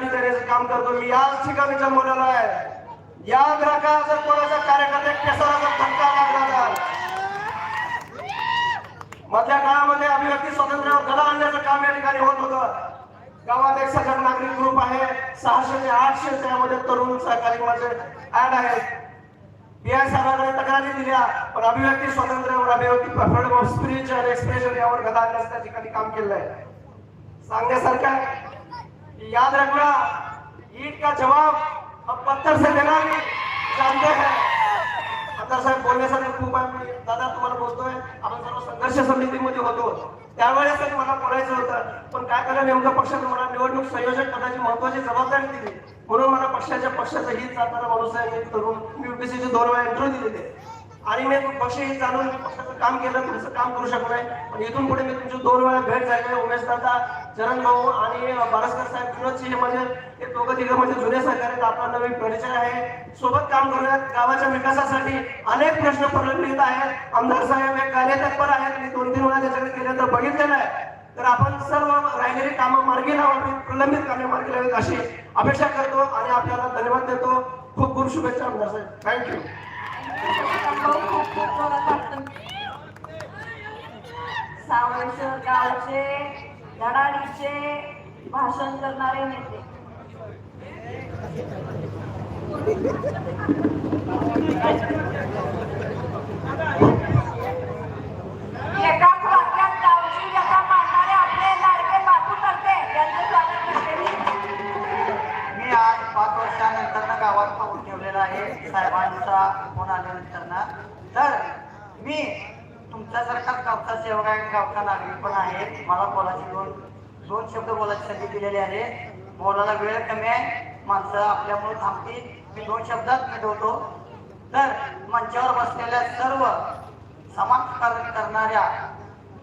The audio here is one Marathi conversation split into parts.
दलाली देण्याचं काम करतो मी याच ठिकाणी जन्मलेलो आहे. याद राखा जर कोणाच्या कार्यकर्त्या केसराचा जर धक्का लागला तर? मधल्या काळामध्ये अभिव्यक्ती स्वातंत्र्यावर गदा आणण्याचं काम या ठिकाणी होत होतं. गावात एक सजग नागरिक ग्रुप आहे. सहाशे ते आठशे त्यामध्ये तरुण सहकारी म्हणजे माझे ऍड आहेत. पीआय साहेबांकडे तक्रारी दिल्या पण अभिव्यक्ती स्वातंत्र्यावर अभिव्यक्ती फ्रीडम ऑफ स्पिरिच्युअल एक्सप्रेशन यावर गदा आणण्याचं त्या ठिकाणी काम केलं आहे. सांगण्यासारखं याद रखना ईट का जवाब हम पत्थर से देना भी जानते हैं। आता साहेब बोलण्यासाठी खूप आहे मी दादा तुम्हाला बोलतोय आपण सर्व संघर्ष समितीमध्ये होतो त्यावेळेस मला बोलायचं होतं पण काय करा नेमकं पक्षाने मला निवडणूक संयोजक पदाची महत्वाची जबाबदारी दिली. म्हणून मला पक्षाच्या पक्षाचं हित जाताना माणूस आहे मी तरुण मी युपीसीचे दोन वेळा इंटरव्ह्यू दिलेले. आणि मी पक्ष हित जाणून पक्षाचं काम केलं तुमचं काम करू शकलो नाही. पण इथून पुढे मी तुमची दोन वेळा भेट झाली. उमेश दादा चरण भाऊ आणि बारसकर साहेब विनोदजी हे म्हणजे हे दोघं तिघं म्हणजे जुने सहकारी आहेत. आपला नवीन परिचय आहे. सोबत काम करूयात. गावाच्या विकासासाठी अनेक प्रश्न प्रलंबित आहेत. आमदार साहेब हे कार्यतत्पर आहेत. मी दोन तीन वेळा त्याच्याकडे गेल्यानंतर बघितलेलं आहे. तर आपण सर्व राहिलेली कामं मार्गी लावावी प्रलंबित कामे मार्गी लावीत अशी अपेक्षा करतो आणि आपल्याला धन्यवाद देतो. खूप खूप शुभेच्छा आमदार साहेब. थँक्यू सावळेश्वर गावचे धडाडीचे भाषण करणारे नेते एकाच वाक्यात गावची व्यथा मांडणारे आपले लाडके बापू करते त्यांचं स्वागत करते मी. मी आज पाच वर्षानंतर गावात पाऊल ठेवलेला आहे साहेबांचा फोन आल्यानंतर तर मी तुमच्यासारखाच गावचा सेवक आहे गावचा नागरिक पण आहे. मला बोलायची दोन दोन शब्द बोलायची संधी दिलेली आहे. बोलायला वेळ कमी आहे. माणसं आपल्यामुळे थांबतील. मी दोन शब्दात मिळवतो तर मंचावर बसलेल्या सर्व समाजकारण करणाऱ्या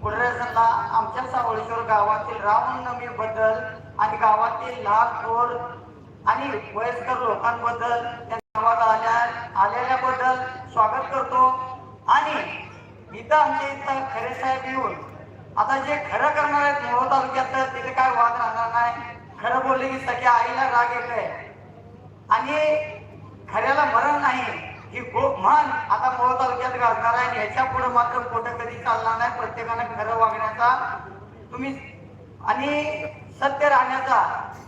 पुढऱ्यांना आमच्या सावळेश्वर गावातील रामनवमी बद्दल आणि गावातील लहान थोर आणि वयस्कर लोकांबद्दल त्या गावात आल्या. आलेल्याबद्दल स्वागत करतो. आणि इथं आमच्या इथं खरे साहेब येऊन आता जे खरं करणार आहेत मोह तालुक्यात तर तिथे काय वाद राहणार नाही. खरं बोलले की सगळ्या आईला राग येत आहे आणि खऱ्याला मरण नाही ही खूप म्हण आता मोह तालुक्यात घालणार आहे. आणि ह्याच्या पुढे मात्र खोटं कधी चालणार नाही प्रत्येकानं खरं वागण्याचा. तुम्ही आणि सत्य राहण्याचा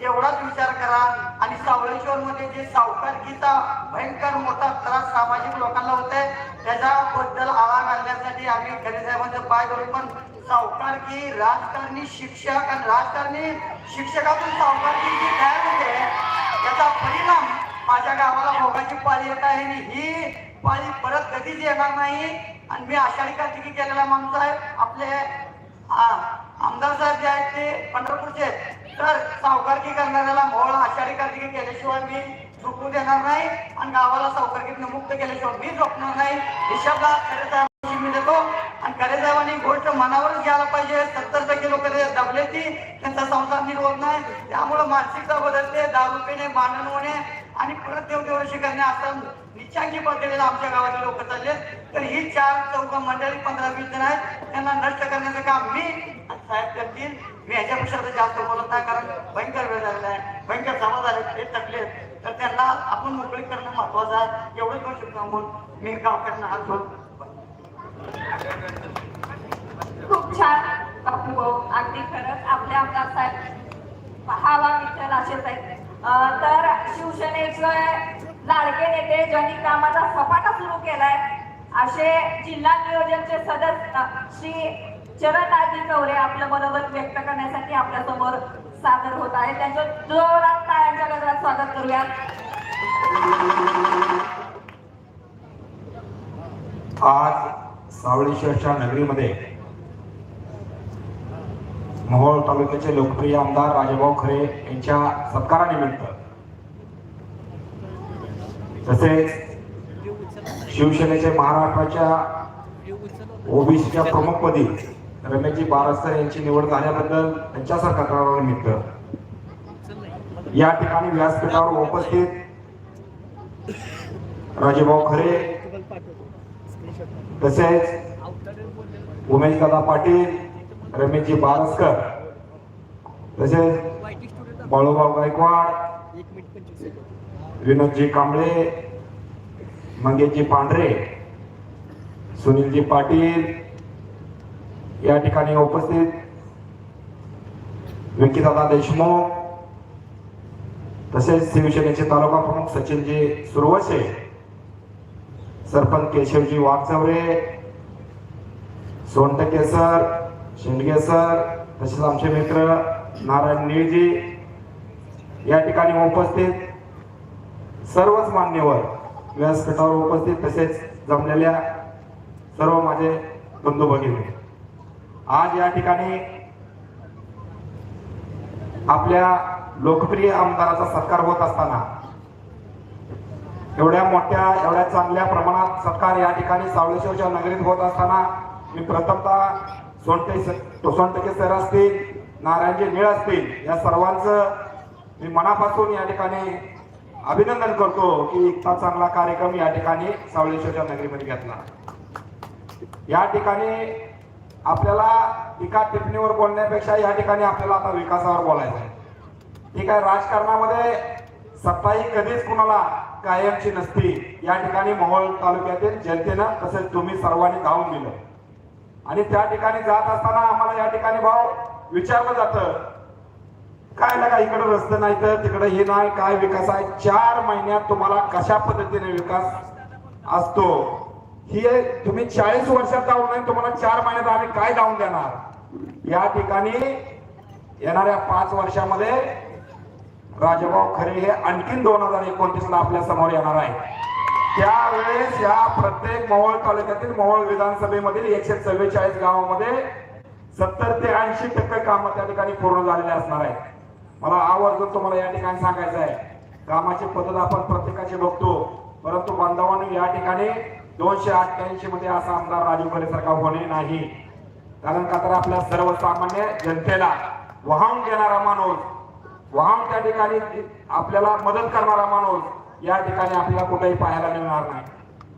एवढाच विचार करा. आणि सावळेश्वर मध्ये जे सावकारकीचा भयंकर मोठा त्रास सामाजिक लोकांना होत आहे त्याच्याबद्दल आळा घालण्यासाठी आम्ही खरे साहेबांचं पाय धरून पण सावकारकी राजकारणी शिक्षक आणि राजकारणी शिक्षकातून सावकारकी जी तयार होते त्याचा परिणाम माझ्या गावाला भोगाची पाळी येत आहे आणि ही पाळी परत कधीच येणार नाही. आणि मी आषाढी कार्तिकी केलेला माणूस आहे. आपले आमदार साहेब जे आहेत ते पंढरपूरचे आहेत. तर सावकारकी करणाऱ्याला मोहळ आषाढी कार्तिकी केल्याशिवाय मी झोपू देणार नाही आणि गावाला सावकारकीतनं मुक्त केल्याशिवाय मी झोपणार नाही. हे शब्द खरे साहेबांशी मी देतो. आणि खरे साहेबांनी गोष्ट मनावरच घ्यायला पाहिजे. सत्तर टक्के लोक दबले ती त्यांचा संसार निर्वत होत नाही. त्यामुळं मानसिकता बदलते दारू पिणे भांडण होणे आणि परत देवदेवशी करणे असं निचांकी पद्धतीला आमच्या गावातले लोक चालले तर ही चार चौक मंडळी पंधरा वीस जण आहेत. त्यांना नष्ट करण्याचं काम मी साहेब करतील. मी ह्याच्यापेक्षा तर जास्त बोलत नाही कारण भयंकर वेळ झालेला आहे. भयंकर जमा झाले ते तकले तर त्यांना आपण मोकळी करणं महत्वाचं आहे. एवढंच दोन शब्द सांगून मी गावकऱ्यांना हात जोडतो. खूप छान बापू भाऊ. अगदी खरंच आपले आमदार साहेब पहावा विठ्ठल असेच आहेत तर शिवसेनेचं लाडके नेते ज्यांनी कामाचा सपाटा सुरू केलाय असे जिल्हा नियोजनचे सदस्य श्री चरणराजी चौरे आपलं मनोगत व्यक्त करण्यासाठी आपल्यासमोर सादर होत आहे त्यांचं जोरात टाळ्यांच्या गजरात स्वागत करूया. आज सावळेश्वरच्या नगरीमध्ये मोहोळ तालुक्याचे लोकप्रिय आमदार राजाभाऊ खरे यांच्या सत्कारानिमित्त तसेच शिवसेनेचे महाराष्ट्राच्या ओबीसीच्या प्रमुखपदी रमेशजी बारस्कर यांची निवड झाल्याबद्दल त्यांच्या सत्कारानिमित्त या ठिकाणी व्यासपीठावर उपस्थित राजेभाऊ खरे तसेच उमेश दादा पाटील रमेशजी बारसकर तसेच बाळूभाऊ गायकवाड विनोदजी कांबळे मंगेशजी पांढरे सुनीलजी पाटील या ठिकाणी उपस्थित विकीदादा देशमुख तसेच शिवसेनेचे तालुका प्रमुख सचिनजी सुरवसे सरपंच केशवजी वाघचवरे सोनटके सर शिंदगे सर तसेच आमचे मित्र नारायण निळजी या ठिकाणी उपस्थित सर्वच मान्यवर व्यासपीठावर उपस्थित तसेच जमलेल्या सर्व माझे बंधू भगिनी. आज या ठिकाणी आपल्या लोकप्रिय आमदाराचा सत्कार होत असताना एवढ्या मोठ्या एवढ्या चांगल्या प्रमाणात सत्कार या ठिकाणी सावळेश्वरच्या नगरीत होत असताना मी प्रथमतः सोनटे सोनटके सर असतील नारायणजी निळ असतील या सर्वांचं मी मनापासून या ठिकाणी अभिनंदन करतो की इतका चांगला कार्यक्रम या ठिकाणी सावळेश्वरच्या नगरीमध्ये घेतला. या ठिकाणी आपल्याला एका टिप्पणीवर बोलण्यापेक्षा या ठिकाणी आपल्याला आता विकासावर बोलायचं आहे ठीक आहे राजकारणामध्ये सत्ता ही कधीच कुणाला कायमची नसती. या ठिकाणी मोहोळ तालुक्यातील जनतेनं तसेच तुम्ही सर्वांनी धावून दिलं. आणि त्या ठिकाणी जात असताना आम्हाला या ठिकाणी भाव विचारलं जातं काय ना काय इकडे रस्ते नाही तर तिकडे हे नाही काय विकास आहे? चार महिन्यात तुम्हाला कशा पद्धतीने विकास असतो? ही तुम्ही चाळीस वर्षात जाऊन नाही तुम्हाला चार महिन्यात आम्ही काय जाऊन देणार? या ठिकाणी येणाऱ्या पाच वर्षामध्ये राजभाऊ खरे हे आणखीन दोन हजार एकोणतीस ला आपल्यासमोर येणार आहे त्यावेळेस या प्रत्येक मोहोळ तालुक्यातील मोहोळ विधानसभेमधील एकशे चव्वेचाळीस गावामध्ये सत्तर ते ऐंशी टक्के कामं त्या ठिकाणी पूर्ण झालेले असणार आहे मला आवर्जून तुम्हाला या ठिकाणी सांगायचं आहे. कामाची पद्धत आपण प्रत्येकाची बघतो परंतु बांधवांनी या ठिकाणी दोनशे अठ्ठ्याऐंशी मध्ये असा आमदार राजीव खरे सारखा होणे नाही. कारण का तर आपल्या सर्वसामान्य जनतेला वाहून घेणारा माणूस वाहून त्या ठिकाणी आपल्याला मदत करणारा माणूस या ठिकाणी आपल्याला कुठेही पाहायला मिळणार नाही.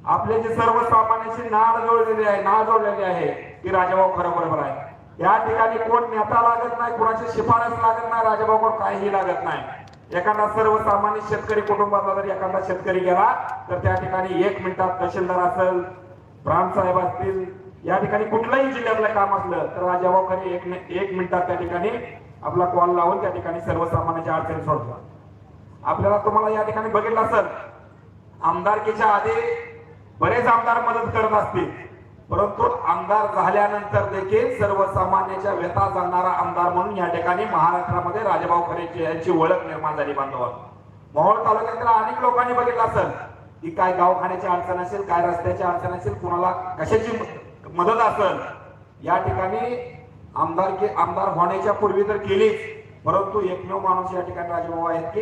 आपले जे सर्वसामान्याची नाड जोडलेली आहे ना जोडलेली आहे ती राजाभाऊ खरं बरोबर आहे. या ठिकाणी कोण नेता लागत नाही कोणाची शिफारस लागत नाही राजाभाऊ काहीही लागत नाही. एखादा सर्वसामान्य शेतकरी कुटुंबाचा जर एखादा शेतकरी गेला तर त्या ठिकाणी एक मिनिटात तहसीलदार असेल साहेब असतील या ठिकाणी कुठलंही जिल्ह्यातलं काम असलं तर राजाभाऊ खरे एक एक मिनिटात त्या ठिकाणी आपला कॉल लावून त्या ठिकाणी सर्वसामान्यांच्या अडचणी सोडतात आपल्याला तुम्हाला या ठिकाणी बघितलं असेल आमदारकीच्या आधी बरेच आमदार मदत करत असतील. परंतु आमदार झाल्यानंतर देखील सर्वसामान्याच्या व्यथा जाणणारा आमदार म्हणून या ठिकाणी महाराष्ट्रामध्ये राजाभाऊ खरे यांची ओळख निर्माण झाली बांधवांनो मोहोळ तालुक्यातील अनेक लोकांनी बघितलं असेल की काय गावखाण्याची अडचण असेल काय रस्त्याची अडचण असेल कुणाला कशाची मदत असेल. या ठिकाणी आमदार आमदार होण्याच्या पूर्वी तर केलीच परंतु एकमेव माणूस या ठिकाणी राजभाऊ आहेत की